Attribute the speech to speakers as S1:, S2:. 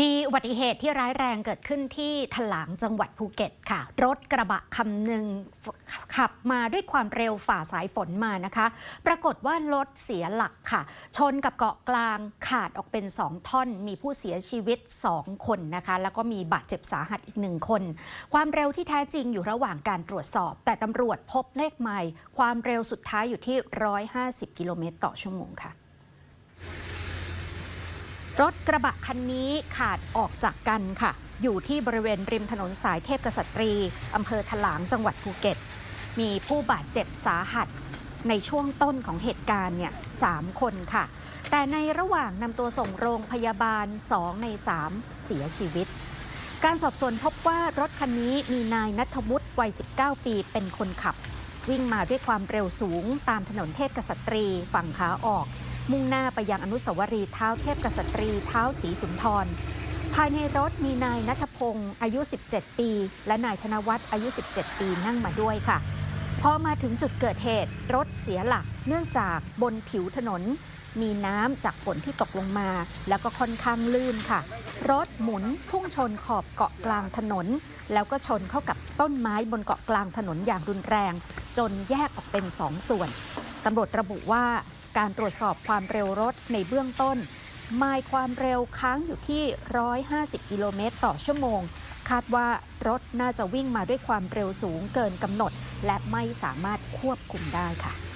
S1: มีอุบัติเหตุที่ร้ายแรงเกิดขึ้นที่ถลางจังหวัดภูเก็ตค่ะ รถกระบะคำหนึ่งขับมาด้วยความเร็วฝ่าสายฝนมานะคะ ปรากฏว่ารถเสียหลักค่ะ ชนกับเกาะกลางขาดออกเป็น 2 ท่อน มีผู้เสียชีวิต 2 คนนะคะ แล้วก็มีบาดเจ็บสาหัสอีกหนึ่งคน ความเร็วที่แท้จริงอยู่ระหว่างการตรวจสอบ แต่ตำรวจพบเลขใหม่ความเร็วสุดท้ายอยู่ที่ 150 กิโลเมตรต่อชั่วโมงค่ะ รถกระบะคันนี้ขาดออกจากกันค่ะ อยู่ที่บริเวณริมถนนสายเทพกษัตรีอำเภอถลางจังหวัดภูเก็ต มีผู้บาดเจ็บสาหัสในช่วงต้นของเหตุการณ์เนี่ยสามคนค่ะ แต่ในระหว่างนำตัวส่งโรงพยาบาล 2 ใน 3 เสียชีวิต การสอบสวนพบว่ารถคันนี้มีนายนัทวุฒิวัย 19 ปีเป็นคนขับ วิ่งมาด้วยความเร็วสูงตามถนนเทพกษัตรีฝั่งขาออก มุ่งหน้าไปยังอนุสาวรีย์เท้าเทพกษัตรีเท้าสีสุนทร ภายในรถมีนายนัทพงศ์อายุ 17 ปี และนายธนวัฒน์อายุ 17 ปีนั่งมาด้วยค่ะ พอมาถึงจุดเกิดเหตุรถเสียหลักเนื่องจากบนผิวถนน มีน้ำจากฝนที่ตกลงมา แล้วก็ค่อนข้างลื่นค่ะ รถหมุนพุ่งชนขอบเกาะกลางถนน แล้วก็ชนเข้ากับต้นไม้บนเกาะกลางถนนอย่างรุนแรง จนแยกออกเป็นสองส่วนตำรวจระบุว่า การตรวจสอบความเร็วรถในเบื้องต้นหมายความเร็วค้างอยู่ที่ 150 กิโลเมตรต่อชั่วโมง คาดว่ารถน่าจะวิ่งมาด้วยความเร็วสูงเกินกำหนด และไม่สามารถควบคุมได้ค่ะ